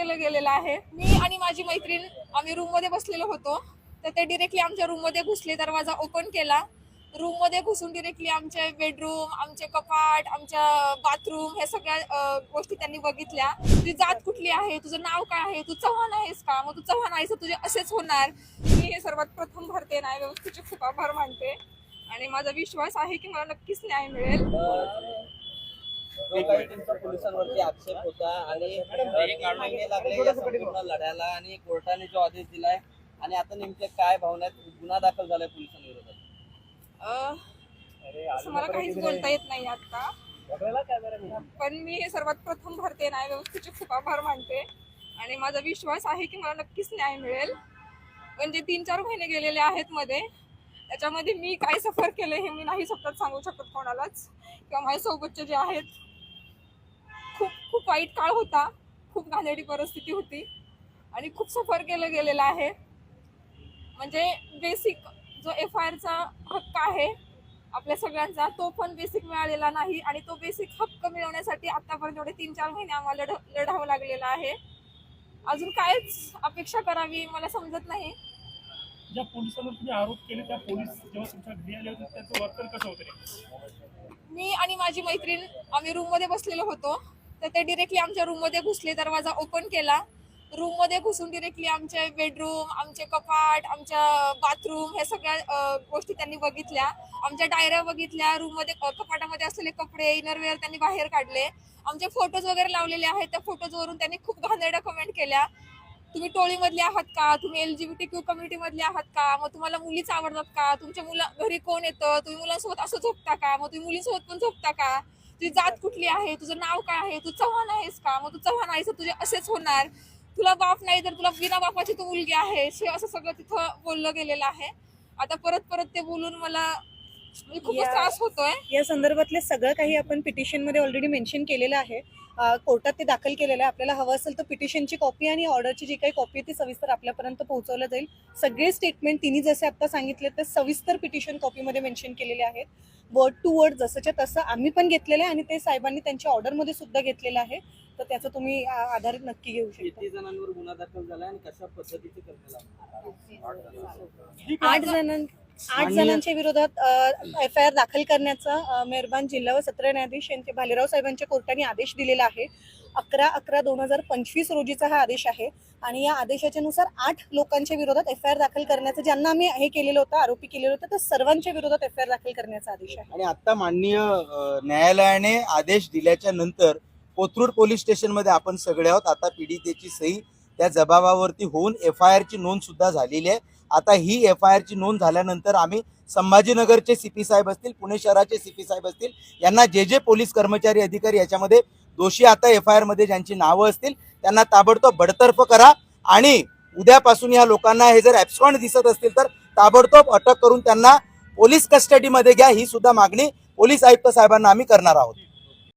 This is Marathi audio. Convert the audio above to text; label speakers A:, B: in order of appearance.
A: केलं गेलेलं आहे. मी आणि माझी मैत्रीण आम्ही रूममध्ये बसलेलो होतो. तर ते डिरेक्टली आमच्या रूममध्ये घुसले दरवाजा ओपन केला. रूममध्ये घुसून डिरेक्टली आमचे बेडरूम आमचे कपाट आमच्या बाथरूम हे सगळ्या गोष्टी त्यांनी बघितल्या. तुझी जात कुठली आहे? तुझं नाव काय आहे? तू चव्हाण आहेस का? मग तू चव्हाण आहेस तुझे असेच होणार. मी हे सर्वात प्रथम भरते न्याय व्यवस्थेचे खूप आभार मानते. आणि माझा विश्वास आहे की मला नक्कीच न्याय मिळेल.
B: काही तुमचा पोलिसांवरती आक्षेप होता आणि महिने लागले या संपूर्ण लढ्याला आणि कोर्टाने जो आदेश दिलाय आणि आता नेमके काय भावना आहेत? गुन्हा दाखल झालाय पोलिसांविरोधात.
A: असं मला काहीच बोलता येत नाही आता. पण मी सर्वात प्रथम भारतीय न्याय व्यवस्थेचे खूप आभार मानते आणि माझा विश्वास आहे की मला नक्कीच न्याय मिळेल. पण जे तीन चार महिने गेलेले आहेत मध्ये त्याच्यामध्ये मी काय सफर केलं हे मी नाही शब्दात सांगू शकत कोणालाच. किंवा माझ्यासोबतचे जे आहेत खूप खूप वाईट काळ होता. खूप घाणेरडी परिस्थिती होती. आणि खूप सफर केलं गेलेलं आहे. म्हणजे बेसिक जो एफ आय आरचा हक्क आहे आपल्या सगळ्यांचा तो पण बेसिक मिळालेला नाही. आणि तो बेसिक हक्क मिळवण्यासाठी आतापर्यंत एवढे तीन चार महिने आम्हाला लढ लढावं लागलेलं आहे. अजून कायच अपेक्षा करावी मला समजत नाही.
C: ज्या पोलिसांवर तुम्ही आरोप केले त्या पोलीस जेव्हा तुमच्या घरी आले होते त्यांचं वर्तन कसं होतं?
A: मी आणि माझी मैत्रीण आम्ही रूममध्ये बसलेलो होतो. तर ते डिरेक्टली आमच्या रूममध्ये घुसले दरवाजा ओपन केला. रूममध्ये घुसून डिरेक्टली आमचे बेडरूम आमचे कपाट आमच्या बाथरूम ह्या सगळ्या गोष्टी त्यांनी बघितल्या. आमच्या डायऱ्या बघितल्या रूममध्ये कपाटामध्ये असलेले कपडे इनरवेअर त्यांनी बाहेर काढले. आमचे फोटोज वगैरे लावलेले आहेत त्या फोटोज वरून त्यांनी खूप घाणेरड्या कमेंट केल्या. तुम्ही टोळीमधले आहात का? तुम्ही L G B T Q कम्युनिटीमधले आहात का? मग तुम्हाला मुलीच आवडतात का? तुमच्या मुला घरी कोण येतं? तुम्ही मुलांसोबत असं झोपता का? मग तुम्ही मुलींसोबत पण झोपता का? तुझी जात कुठली आहे? तुझं नाव काय आहे? तू चव्हाण आहेस का? मग तू चव्हाण आहेस तुझे असेच होणार. तुला बाप नाही तर तुला बिना बापाची तू मुलगी आहेस. हे असं सगळं तिथं बोललं गेलेलं आहे. आता परत परत ते बोलून मला म्हणजे खूपच
D: या-
A: त्रास होतोय.
D: या संदर्भातले सगळं काही आपण पिटिशनमध्ये ऑलरेडी मेन्शन केलेलं आहे. अ, कोर्टात ते दाखल केलेलं आहे. आपल्याला हवं असेल तर पिटिशनची कॉपी आणि ऑर्डरची जी काही कॉपी आहे ती सविस्तर आपल्यापर्यंत पोहोचवलं जाईल. सगळे स्टेटमेंट तिन्ही जसे आता सांगितले ते सविस्तर पिटिशन कॉपीमध्ये मेन्शन केलेले आहेत. वर्ड टू वर्ड जसंच्या तसं आम्ही पण घेतलेलं आहे आणि ते साहेबांनी त्यांच्या ऑर्डरमध्ये सुद्धा घेतलेलं आहे. तर त्याचं तुम्ही आ, आधार नक्की घेऊ शकता.
B: किती जणांवर गुन्हा दाखल झालाय आणि कशा पद्धतीचे करण्यात आला?
D: आठ जणां आठ जणांच्या विरोधात एफ आय आर दाखल करण्याचा मेहरबान जिल्हा व सत्र न्यायाधीश यांचे भालेराव साहेबांच्या कोर्टाने आदेश दिलेला आहे. अकरा अकरा दोन हजार पंचवीस रोजीचा हा आदेश आहे आणि या आदेशाच्या नुसार आठ लोकांच्या विरोधात एफ आय आर दाखल करण्याचं ज्यांना आम्ही हे केलेलं होतं आरोपी केलेलं होतं त्या सर्वांच्या विरोधात एफ आय आर दाखल करण्याचा आदेश आहे.
E: आणि आता माननीय न्यायालयाने आदेश दिल्याच्या नंतर कोथरूड पोलीस स्टेशनमध्ये आपण सगळे आहोत. आता पीडितेची सही त्या जबाबावरती होऊन एफ आय आरची नोंद सुद्धा झालेली आहे. आता ही एफ आय आरची नोंद झाल्यानंतर आम्ही संभाजीनगरचे सी पी साहेब असतील पुणे शहराचे सी पी साहेब असतील यांना जे जे पोलीस कर्मचारी अधिकारी याच्यामध्ये दोषी आता एफ आय आरमध्ये ज्यांची नावं असतील त्यांना ताबडतोब बडतर्फ करा आणि उद्यापासून या लोकांना हे जर ॲब्स्कॉन्ड दिसत असतील तर ताबडतोब अटक करून त्यांना पोलीस कस्टडीमध्ये घ्या ही सुद्धा मागणी पोलीस आयुक्त साहेबांना आम्ही करणार आहोत.